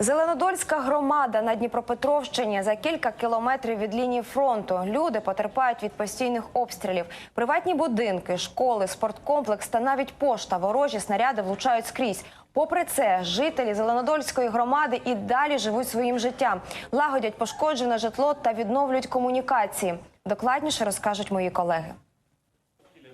Зеленодольська громада на Дніпропетровщині за кілька кілометрів від лінії фронту. Люди потерпають від постійних обстрілів. Приватні будинки, школи, спорткомплекс та навіть пошта ворожі снаряди влучають скрізь. Попри це, жителі Зеленодольської громади і далі живуть своїм життям, лагодять пошкоджене житло та відновлюють комунікації. Докладніше розкажуть мої колеги.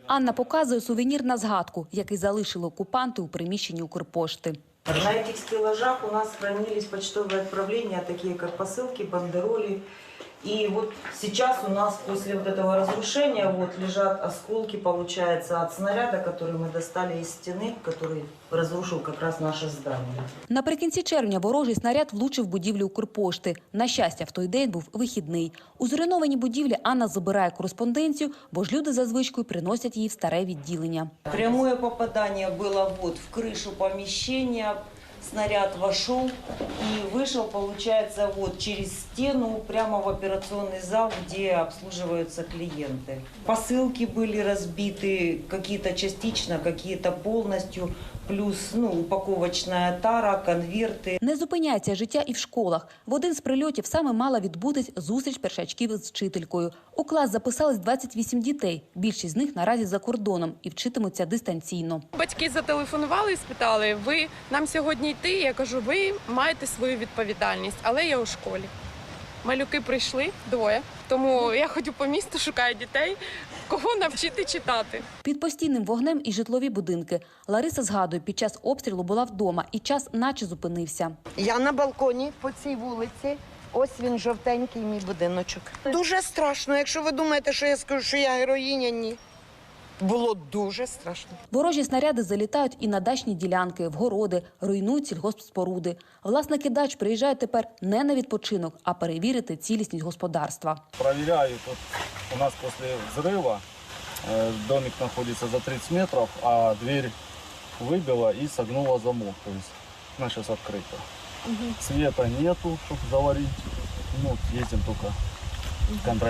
Анна показує сувенір на згадку, який залишили окупанти у приміщенні Укрпошти. На этих стеллажах у нас хранились почтовые отправления, такие как посылки, бандероли. И вот сейчас у нас после вот этого разрушения вот лежат осколки, получается, от снаряда, который мы достали из стены, который разрушил как раз наше здание. Наприкінці червня ворожий снаряд влучив будівлю Укрпошти. На щастя, в той день був вихідний. У зруйнованій будівлі Анна забирає кореспонденцію, бо ж люди за звичкою приносять її в старе відділення. Прямое попадание было вот в крышу помещения, снаряд вошел и вышел, получается, вот через стену прямо в операционный зал, где обслуживаются клиенты. Посылки были разбиты, какие-то частично, какие-то полностью, плюс ну, упаковочная тара, конверты. Не зупиняється життя і в школах. В один з прильотів саме мала відбутись зустріч першачків з вчителькою. У клас записались 28 дітей. Більшість з них наразі за кордоном і вчитимуться дистанційно. Батьки зателефонували і спитали: ви нам сьогодні йти? Я кажу, ви маєте свою відповідальність, але я у школі. Малюки прийшли двоє, тому я ходю по місту, шукаю дітей, кого навчити читати. Під постійним вогнем і житлові будинки. Лариса згадує, під час обстрілу була вдома і час наче зупинився. Я на балконі по цій вулиці. Ось він жовтенький мій будиночок. Дуже страшно. Якщо ви думаєте, що я скажу, що я героїня, ні. Було дуже страшно. Ворожі снаряди залітають і на дачні ділянки, в городи, руйнують сільгоспспоруди. Власники дач приїжджають тепер не на відпочинок, а перевірити цілісність господарства. проверяю. Тут у нас после взрыва э, домик находится за 30 метров, а дверь выбила и согнула замок. То есть она сейчас открыта. Света нету, чтобы заварить. Ну, вот ездим только.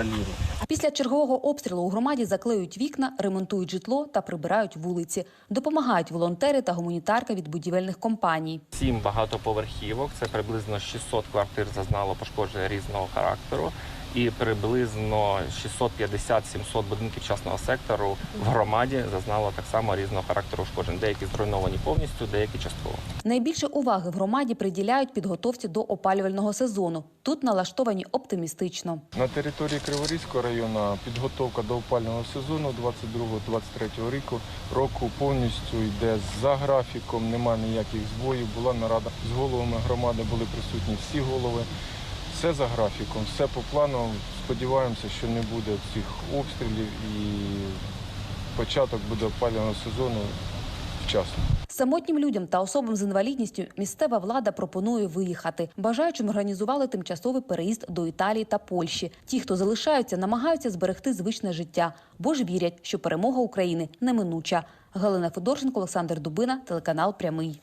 Після чергового обстрілу у громаді заклеюють вікна, ремонтують житло та прибирають вулиці. Допомагають волонтери та гуманітарка від будівельних компаній. Сім багатоповерхівок, це приблизно 600 квартир зазнало пошкодження різного характеру, і приблизно 650-700 будинків частного сектору в громаді зазнало так само різного характеру ушкоджень. Деякі зруйновані повністю, деякі частково. Найбільше уваги в громаді приділяють підготовці до опалювального сезону. Тут налаштовані оптимістично. На території Криворізького району підготовка до опального сезону 22-23 року року повністю йде за графіком, немає ніяких збоїв. Була нарада з головами громади, були присутні всі голови. Все за графіком, все по плану. Сподіваємося, що не буде цих обстрілів і початок буде опалювального сезону вчасно. Самотнім людям та особам з інвалідністю місцева влада пропонує виїхати. Бажаючим організували тимчасовий переїзд до Італії та Польщі. Ті, хто залишаються, намагаються зберегти звичне життя, бо ж вірять, що перемога України неминуча. Галина Федорченко, Олександр Дубина, телеканал Прямий.